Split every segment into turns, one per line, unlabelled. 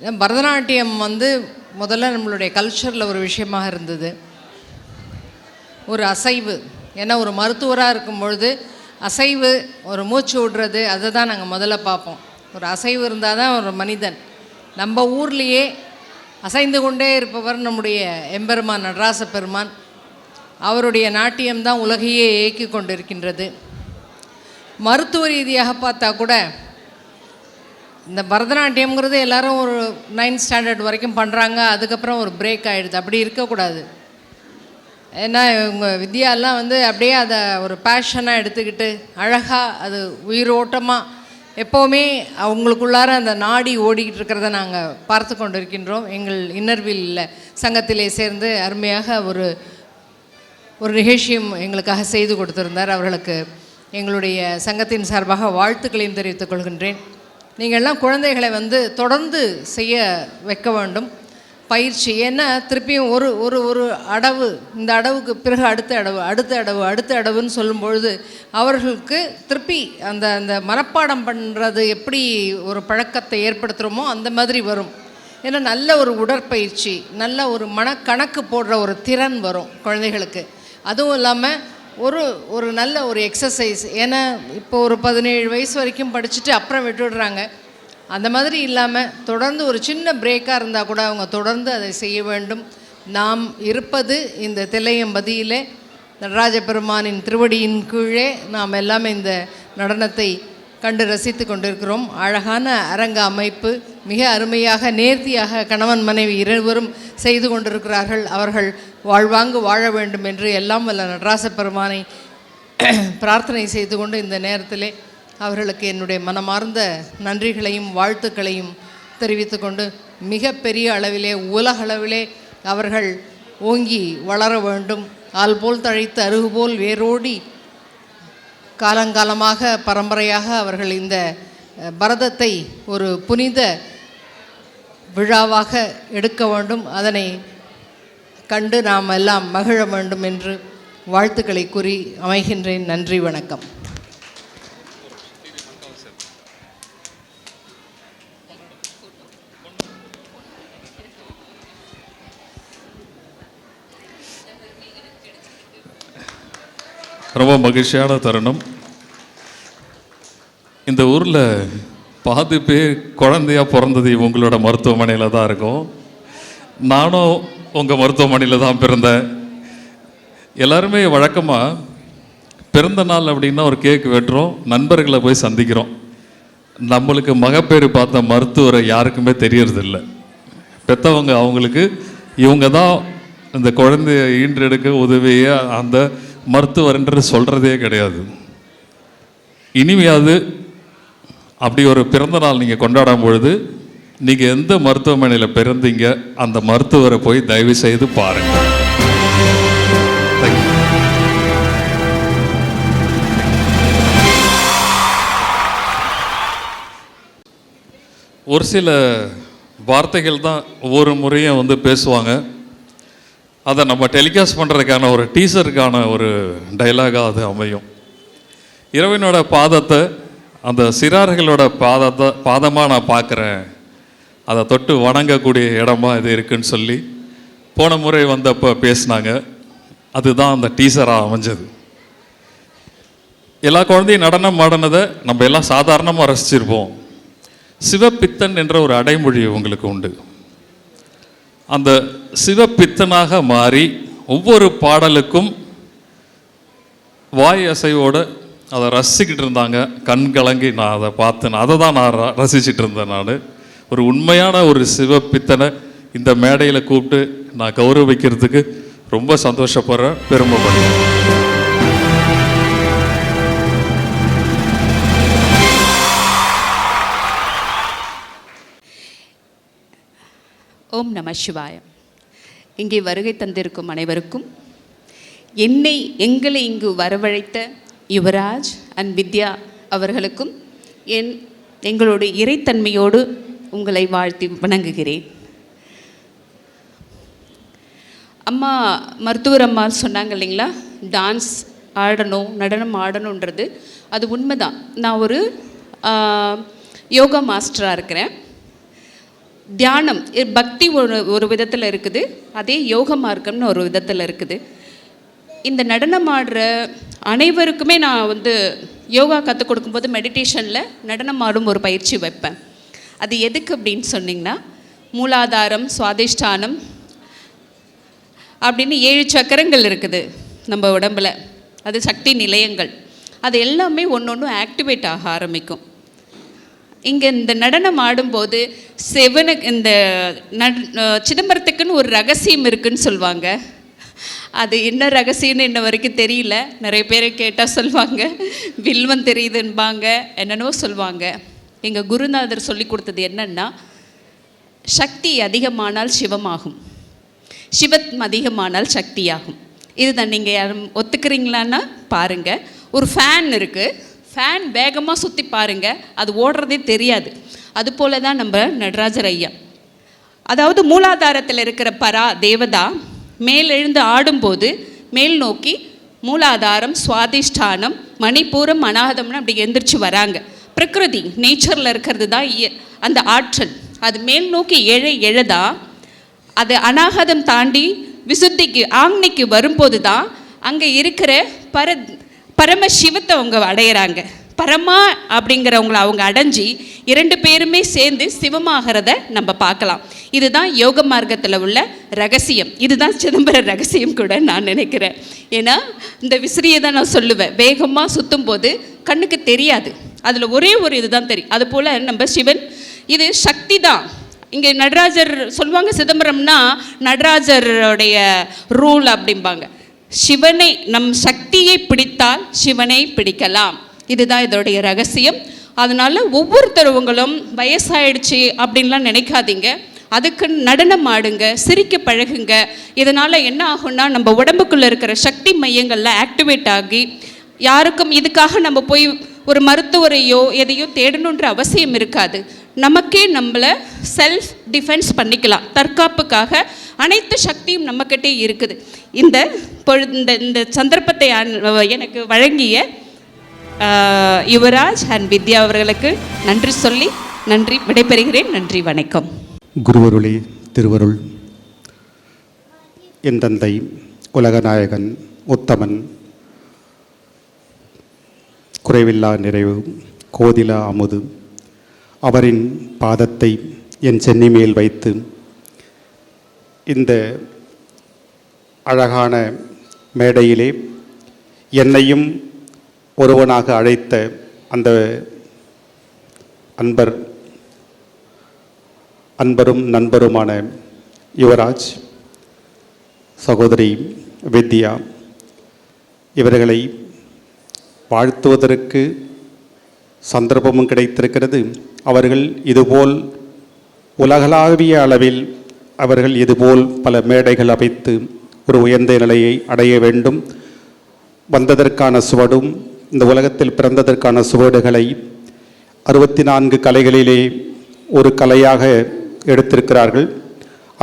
பரதநாட்டியம் வந்து முதல்ல நம்மளுடைய கல்ச்சரில் ஒரு விஷயமாக இருந்தது. ஒரு அசைவு. ஏன்னா ஒரு மருத்துவராக இருக்கும் பொழுது அசைவு ஒரு மூச்சு விடுறது அதை தான் நாங்கள் முதல்ல பார்ப்போம். ஒரு அசைவு இருந்தால் தான் ஒரு மனிதன். நம்ம ஊர்லேயே அசைந்து கொண்டே இருப்பவர் நம்முடைய எம்பெருமான் நடராச பெருமான். அவருடைய நாட்டியம் தான் உலகையே இயக்கி கொண்டிருக்கின்றது. மருத்துவ ரீதியாக பார்த்தா கூட இந்த பரதநாட்டியம்ங்கிறது எல்லாரும் ஒரு நைன்த் ஸ்டாண்டர்ட் வரைக்கும் பண்ணுறாங்க அதுக்கப்புறம் ஒரு பிரேக் ஆகிடுது அப்படி இருக்கக்கூடாது. ஏன்னா இவங்க வித்யாலாம் வந்து அப்படியே அதை ஒரு பேஷனாக எடுத்துக்கிட்டு அழகாக அது உயிரோட்டமாக எப்போவுமே அவங்களுக்குள்ளார அந்த நாடி ஓடிக்கிட்டு இருக்கிறத நாங்கள் பார்த்து கொண்டு இருக்கின்றோம் எங்கள் இன்னர்வில் சங்கத்திலே சேர்ந்து அருமையாக ஒரு ஒரு நிகழ்ச்சியும் எங்களுக்காக செய்து கொடுத்திருந்தார். அவர்களுக்கு எங்களுடைய சங்கத்தின் சார்பாக வாழ்த்துக்களையும் தெரிவித்துக் கொள்கின்றேன். நீங்கள்லாம் குழந்தைகளை வந்து தொடர்ந்து செய்ய வைக்க வேண்டும். பயிற்சி ஏன்னா திருப்பியும் ஒரு ஒரு ஒரு அடவு இந்த அடவுக்கு பிறகு அடுத்த அடவு அடுத்த அடவு அடுத்த அடவுன்னு சொல்லும் பொழுது அவர்களுக்கு திருப்பி அந்த அந்த மனப்பாடம் பண்ணுறது எப்படி ஒரு பழக்கத்தை ஏற்படுத்துகிறோமோ அந்த மாதிரி வரும். ஏன்னா நல்ல ஒரு உடற்பயிற்சி நல்ல ஒரு மனக்கணக்கு போடுற ஒரு திறன் வரும் குழந்தைகளுக்கு. அதுவும் இல்லாமல் ஒரு ஒரு நல்ல ஒரு எக்ஸசைஸ் ஏன்னா இப்போ ஒரு பதினேழு வயசு வரைக்கும் படிச்சுட்டு அப்புறம் விட்டுடுறாங்க. அந்த மாதிரி இல்லாமல் தொடர்ந்து ஒரு சின்ன பிரேக்காக இருந்தால் கூட அவங்க தொடர்ந்து அதை செய்ய வேண்டும். நாம் இருப்பது இந்த தில்லையம்பதியிலே நடராஜ பெருமானின் திருவடியின் கீழே நாம் எல்லாமே இந்த நடனத்தை கண்டு ரசித்து கொண்டிருக்கிறோம். அழகான அரங்க அமைப்பு மிக அருமையாக நேர்த்தியாக கணவன் மனைவி இருவரும் செய்து கொண்டிருக்கிறார்கள். அவர்கள் வாழ்வாங்கு வாழ வேண்டும் என்று எல்லாம் வல்ல நடராச பெருமானை பிரார்த்தனை செய்து கொண்டு இந்த நேரத்திலே அவர்களுக்கு என்னுடைய மனமார்ந்த நன்றிகளையும் வாழ்த்துக்களையும் தெரிவித்துக்கொண்டு கொண்டு மிகப்பெரிய அளவிலே உலகளவிலே அவர்கள் ஓங்கி வளர வேண்டும். ஆள் போல் தழைத்து அருகு போல் வேரோடி காலங்காலமாக பரம்பரையாக அவர்கள் இந்த பரதத்தை ஒரு புனித விழாவாக எடுக்க வேண்டும். அதனை கண்டு நாம் எல்லாம் மகிழ வேண்டும் என்று வாழ்த்துக்களை கூறி அமைகின்றேன். நன்றி வணக்கம்.
ரொம்ப மகிழ்ச்சியான தருணம். இந்த ஊரில் பாதி பேர் குழந்தையா பிறந்தது உங்களோட மருத்துவமனையில் தான் இருக்கும். நானும் உங்கள் மருத்துவமனையில் தான் பிறந்தேன். எல்லாருமே வழக்கமாக பிறந்த நாள் அப்படின்னா ஒரு கேக் வெட்டுறோம் நண்பர்களை போய் சந்திக்கிறோம். நம்மளுக்கு மகப்பேறு பார்த்த மருத்துவரை யாருக்குமே தெரியறதில்ல. பெற்றவங்க அவங்களுக்கு இவங்க தான் இந்த குழந்தைய ஈன்றெடுக்க உதவியை அந்த மருத்துவர்ன்றது சொல்கிறதே கிடையாது. இனிமையாவது அப்படி ஒரு பிறந்த நாள் நீங்கள் கொண்டாடும் பொழுது நீங்கள் எந்த மருத்துவமனையில் பிறந்தீங்க அந்த மருத்துவரை போய் தயவு செய்து பாருங்கள் ஒரு சில வார்த்தைகள் தான் ஒவ்வொரு முறையும் வந்து பேசுவாங்க. அதை நம்ம டெலிகாஸ்ட் பண்ணுறதுக்கான ஒரு டீசருக்கான ஒரு டைலாகாக அது அமையும். இரவினோட பாதத்தை அந்த சிறார்களோட பாதத்தை பாதமாக நான் பார்க்குறேன். அதை தொட்டு வணங்கக்கூடிய இடமா இது இருக்குன்னு சொல்லி போன முறை வந்தப்போ பேசினாங்க. அதுதான் அந்த டீசராக அமைஞ்சது. எல்லா குழந்தையும் நடனம் ஆடினதை நம்ம எல்லாம் சாதாரணமாக ரசிச்சிருப்போம். சிவப்பித்தன் என்ற ஒரு அடைமொழி உங்களுக்கு உண்டு. அந்த சிவப்பித்தனாக மாறி ஒவ்வொரு பாடலுக்கும் வாய் அசைவோடு அதை ரசிக்கிட்டு இருந்தாங்க. கண் கலங்கி நான் அதை பார்த்தேன். அதை தான் நான் ர- ரசிச்சிட்டு இருந்தேன் நான். ஒரு உண்மையான ஒரு சிவப்பித்தனை இந்த மேடையில் கூப்பிட்டு நான் கௌரவிக்கிறதுக்கு ரொம்ப சந்தோஷப்படுறேன். பெருமைப்படுறேன்.
ஓம் நம சிவாய. இங்கே வருகை தந்திருக்கும் அனைவருக்கும் என்னை எங்களை இங்கு வரவழைத்த யுவராஜ் அண்ட் வித்யா அவர்களுக்கும் என் எங்களுடைய இறைத்தன்மையோடு உங்களை வாழ்த்தி வணங்குகிறேன். அம்மா மருத்துவர் அம்மா சொன்னாங்க இல்லைங்களா? டான்ஸ் ஆடணும் நடனம் ஆடணுன்றது. அது உண்மைதான். நான் ஒரு யோகா மாஸ்டராக இருக்கிறேன். தியானம் பக்தி ஒரு ஒரு விதத்தில் இருக்குது. அதே யோக மார்க்கம்னு ஒரு விதத்தில் இருக்குது. இந்த நடனம் ஆடுற அனைவருக்குமே நான் வந்து யோகா கற்றுக் கொடுக்கும்போது மெடிடேஷனில் நடனம் ஆடும் ஒரு பயிற்சி வைப்பேன். அது எதுக்கு அப்படின்னு சொன்னிங்கன்னா மூலாதாரம் சுவாதிஷ்டானம் அப்படின்னு ஏழு சக்கரங்கள் இருக்குது நம்ம உடம்பில். அது சக்தி நிலையங்கள். அது எல்லாமே ஒன்று ஒன்று ஆக்டிவேட் ஆக ஆரம்பிக்கும். இங்கே இந்த நடனம் ஆடும்போது செவனுக்கு இந்த ந சிதம்பரத்துக்குன்னு ஒரு ரகசியம் இருக்குன்னு சொல்லுவாங்க அது என்ன ரகசியம்னு இன்ன வரைக்கும் தெரியல. நிறைய பேர் கேட்டால் சொல்லுவாங்க வில்வம் தெரியுதுன்பாங்க. என்னென்னவோ சொல்லுவாங்க எங்கள் குருநாதர் சொல்லி கொடுத்தது என்னன்னா சக்தி அதிகமானால் சிவமாகும். சிவம் அதிகமானால் சக்தியாகும். இதுதான் நீங்கள் யாரும் ஒத்துக்கிறீங்களான்னா பாருங்கள் ஒரு ஃபேன் இருக்குது ஃபேன் வேகமாக சுற்றி பாருங்கள் அது ஓடுறதே தெரியாது. அதுபோல தான் நம்ம நடராஜர் ஐயா. அதாவது மூலாதாரத்தில் இருக்கிற பரா தேவதா மேலெழுந்து ஆடும்போது மேல் நோக்கி மூலாதாரம் சுவாதிஷ்டானம் மணிப்பூரம் அநாகதம்னு அப்படி எந்திரிச்சு வராங்க. பிரகிருதி நேச்சரில் இருக்கிறது தான் அந்த ஆற்றல். அது மேல் நோக்கி எழ எழதா அது அனாகதம் தாண்டி விசுத்திக்கு ஆங்னிக்கு வரும்போது தான் அங்கே இருக்கிற பர பரம சிவத்தை அவங்க அடையிறாங்க. பரமா அப்படிங்கிறவங்கள அவங்க அடைஞ்சி இரண்டு பேருமே சேர்ந்து சிவமாகிறத நம்ம பார்க்கலாம். இதுதான் யோக மார்க்கத்தில் உள்ள ரகசியம். இதுதான் சிதம்பர ரகசியம் கூட நான் நினைக்கிறேன். ஏன்னா இந்த விசிறியை தான் நான் சொல்லுவேன். வேகமாக சுற்றும் போது கண்ணுக்கு தெரியாது. அதில் ஒரே ஒரு இதுதான் தெரியும். அதுபோல் நம்ம சிவன் இது சக்தி தான். இங்கே நடராஜர் சொல்லுவாங்க சிதம்பரம்னா நடராஜருடைய ரூல் அப்படிம்பாங்க. சிவனை நம் சக்தியை பிடித்தால் சிவனை பிடிக்கலாம். இதுதான் இதோடைய ரகசியம். அதனால் ஒவ்வொருத்தரவங்களும் வயசாயிடுச்சு அப்படின்லாம் நினைக்காதீங்க. அதுக்கு நடனம் ஆடுங்க சிரிக்க பழகுங்க. இதனால் என்ன ஆகும்னா நம்ம உடம்புக்குள்ளே இருக்கிற சக்தி மையங்களில் ஆக்டிவேட் ஆகி யாருக்கும் இதுக்காக நம்ம போய் ஒரு மருத்துவரையோ எதையோ தேடணுன்ற அவசியம் இருக்காது. நமக்கே நம்மளை செல்ஃப் டிஃபென்ஸ் பண்ணிக்கலாம். தற்காப்புக்காக அனைத்து சக்தியும் நம்மக்கிட்டே இருக்குது. இந்த பொழு- இந்த இந்த சந்தர்ப்பத்தை எனக்கு வழங்கிய யுவராஜ் அண்ட் வித்யா அவர்களுக்கு நன்றி சொல்லி நன்றி விடைபெறுகிறேன். நன்றி வணக்கம்.
குருவருளே திருவருள். என் தந்தை உலகநாயகன் உத்தமன். குறைவில்லா நிறைவு கோதிலா அமுது. அவரின் பாதத்தை என் சென்னி மேல் வைத்து இந்த அழகான மேடையிலே என்னையும் ஒருவனாக அழைத்த அந்த அன்பர் அன்பரும் நண்பருமான யுவராஜ் சகோதரி வித்யா இவர்களை வாழ்த்துவதற்கு சந்தர்ப்பமும் கிடைத்திருக்கிறது. அவர்கள் இதுபோல் உலகளாவிய அளவில் அவர்கள் இதுபோல் பல மேடைகள் அமைத்து ஒரு உயர்ந்த நிலையை அடைய வேண்டும். வந்ததற்கான சுவடும் இந்த உலகத்தில் பிறந்ததற்கான சுவடுகளை அறுபத்தி நான்கு கலைகளிலே ஒரு கலையாக எடுத்திருக்கிறார்கள்.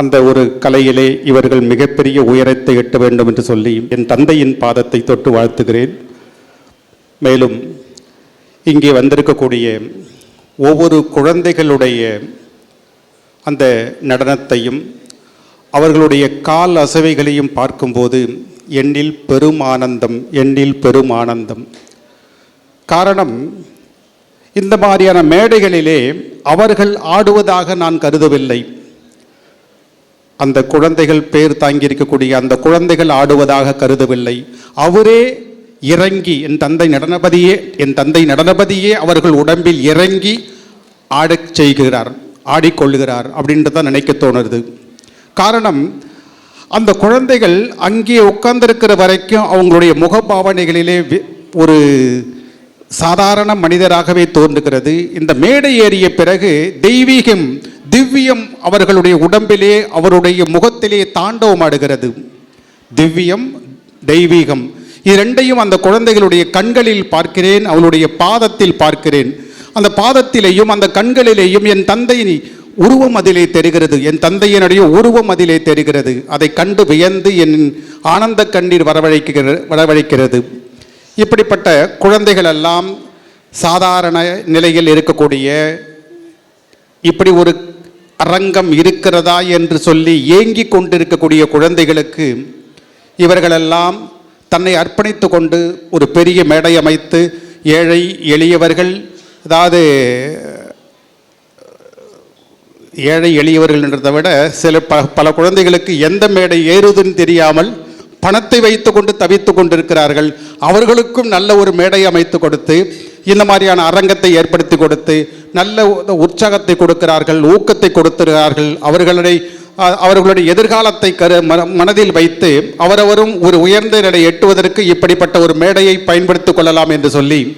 அந்த ஒரு கலையிலே இவர்கள் மிகப்பெரிய உயரத்தை எட்ட வேண்டும் என்று சொல்லி என் தந்தையின் பாதத்தை தொட்டு வாழ்த்துகிறேன். மேலும் இங்கே வந்திருக்கக்கூடிய ஒவ்வொரு குழந்தைகளுடைய அந்த நடனத்தையும் அவர்களுடைய கால் அசைவைகளையும் பார்க்கும்போது எண்ணில் பெரும் ஆனந்தம் எண்ணில் பெரும் ஆனந்தம். காரணம் இந்த மாதிரியான மேடைகளிலே அவர்கள் ஆடுவதாக நான் கருதவில்லை. அந்த குழந்தைகள் பேர் தாங்கியிருக்கக்கூடிய அந்த குழந்தைகள் ஆடுவதாக கருதவில்லை. அவரே இறங்கி என் தந்தை நடனபதியே என் தந்தை நடனபதியே அவர்கள் உடம்பில் இறங்கி ஆடச் செய்கிறார் ஆடிக்கொள்கிறார் அப்படின்ட்டு தான் நினைக்க தோணுது. காரணம் அந்த குழந்தைகள் அங்கே உட்கார்ந்திருக்கிற வரைக்கும் அவங்களுடைய முகபாவனைகளிலே வி- ஒரு சாதாரண மனிதராகவே தோன்றுகிறது. இந்த மேடை ஏறிய பிறகு தெய்வீகம் திவ்யம் அவர்களுடைய உடம்பிலே அவருடைய முகத்திலே தாண்டவமாடுகிறது. திவ்யம் தெய்வீகம் இரண்டையும் அந்த குழந்தைகளுடைய கண்களில் பார்க்கிறேன் அவளுடைய பாதத்தில் பார்க்கிறேன். அந்த பாதத்திலேயும் அந்த கண்களிலேயும் என் தந்தை உருவம் அதிலே தெரிகிறது. என் தந்தையினுடைய உருவம் அதிலே தெரிகிறது. அதை கண்டு வியந்து என் ஆனந்த கண்ணீர் வரவழைக்கிற வரவழைக்கிறது. இப்படிப்பட்ட குழந்தைகள் எல்லாம் சாதாரண நிலையில் இருக்கக்கூடிய இப்படி ஒரு அரங்கம் இருக்கிறதா என்று சொல்லி ஏங்கி கொண்டிருக்கக்கூடிய குழந்தைகளுக்கு இவர்களெல்லாம் தன்னை அர்ப்பணித்து கொண்டு ஒரு பெரிய மேடை அமைத்து ஏழை எளியவர்கள் அதாவது ஏழை எளியவர்கள் என்றதை விட சில ப பல குழந்தைகளுக்கு எந்த மேடை ஏறுதுன்னு தெரியாமல் பணத்தை வைத்து கொண்டு தவித்து கொண்டிருக்கிறார்கள். அவர்களுக்கும் நல்ல ஒரு மேடை அமைத்து கொடுத்து இந்த மாதிரியான அரங்கத்தை ஏற்படுத்தி கொடுத்து நல்ல உற்சாகத்தை கொடுக்கிறார்கள் ஊக்கத்தை கொடுக்கிறார்கள். அவர்களுடைய அவர்களுடைய எதிர்காலத்தை கரு மன- மனதில் வைத்து அவரவரும் ஒரு உயர்ந்த நிலை எட்டுவதற்கு இப்படிப்பட்ட ஒரு மேடையை பயன்படுத்திக் கொள்ளலாம் என்று சொல்லி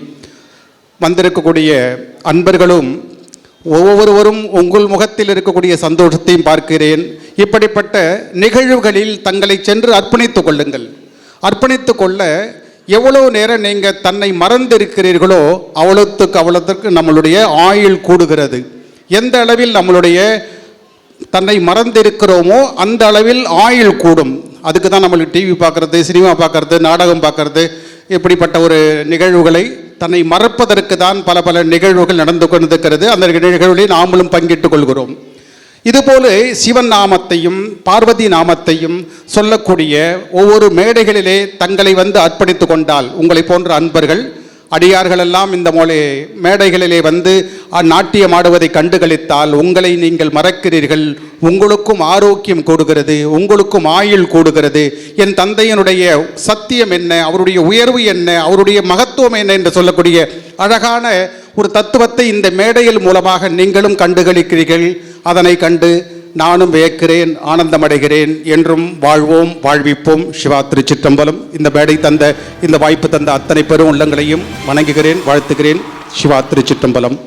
வந்திருக்கக்கூடிய அன்பர்களும் ஒவ்வொருவரும் உங்கள் முகத்தில் இருக்கக்கூடிய சந்தோஷத்தையும் பார்க்கிறேன். இப்படிப்பட்ட நிகழ்வுகளில் தங்களை சென்று அர்ப்பணித்துக் கொள்ளுங்கள். அர்ப்பணித்துக் கொள்ள எவ்வளோ நேரம் நீங்கள் தன்னை மறந்திருக்கிறீர்களோ அவ்வளோத்துக்கு அவ்வளோத்துக்கு நம்மளுடைய ஆயுள் கூடுகிறது. எந்த அளவில் நம்மளுடைய தன்னை மறந்திருக்கிறோமோ அந்த அளவில் ஆயுள் கூடும். அதுக்கு தான் நம்மளுக்கு டிவி பார்க்குறது சினிமா பார்க்குறது நாடகம் பார்க்குறது இப்படிப்பட்ட ஒரு நிகழ்வுகளை தன்னை மறப்பதற்கு தான் பல பல நிகழ்வுகள் நடந்து கொண்டிருக்கிறது. அந்த நிகழ்வுகளில் நாமளும் பங்கிட்டுக் கொள்கிறோம். இதுபோல சிவன் நாமத்தையும் பார்வதி நாமத்தையும் சொல்லக்கூடிய ஒவ்வொரு மேடைகளிலே தங்களை வந்து அர்ப்பணித்து கொண்டால் உங்களை போன்ற அன்பர்கள் அடியார்களெல்லாம் இந்த மொழி மேடைகளிலே வந்து அந்நாட்டியம் நாட்டியம் ஆடுவதை கண்டுகளித்தால் உங்களை நீங்கள் மறக்கிறீர்கள். உங்களுக்கும் ஆரோக்கியம் கூடுகிறது உங்களுக்கும் ஆயுள் கூடுகிறது. என் தந்தையினுடைய சத்தியம் என்ன அவருடைய உயர்வு என்ன அவருடைய மகத்துவம் என்ன என்று சொல்லக்கூடிய அழகான ஒரு தத்துவத்தை இந்த மேடையில் மூலமாக நீங்களும் கண்டுகளிக்கிறீர்கள். அதனை கண்டு நானும் வியக்கிறேன் ஆனந்தமடைகிறேன் என்றும் வாழ்வோம் வாழ்விப்போம். சிவா திருச்சிற்றம்பலம் இந்த மேடை தந்த இந்த வாய்ப்பு தந்த அத்தனை பெரும் உள்ளங்களையும் வணங்குகிறேன் வாழ்த்துகிறேன். சிவா திருச்சிற்றம்பலம்.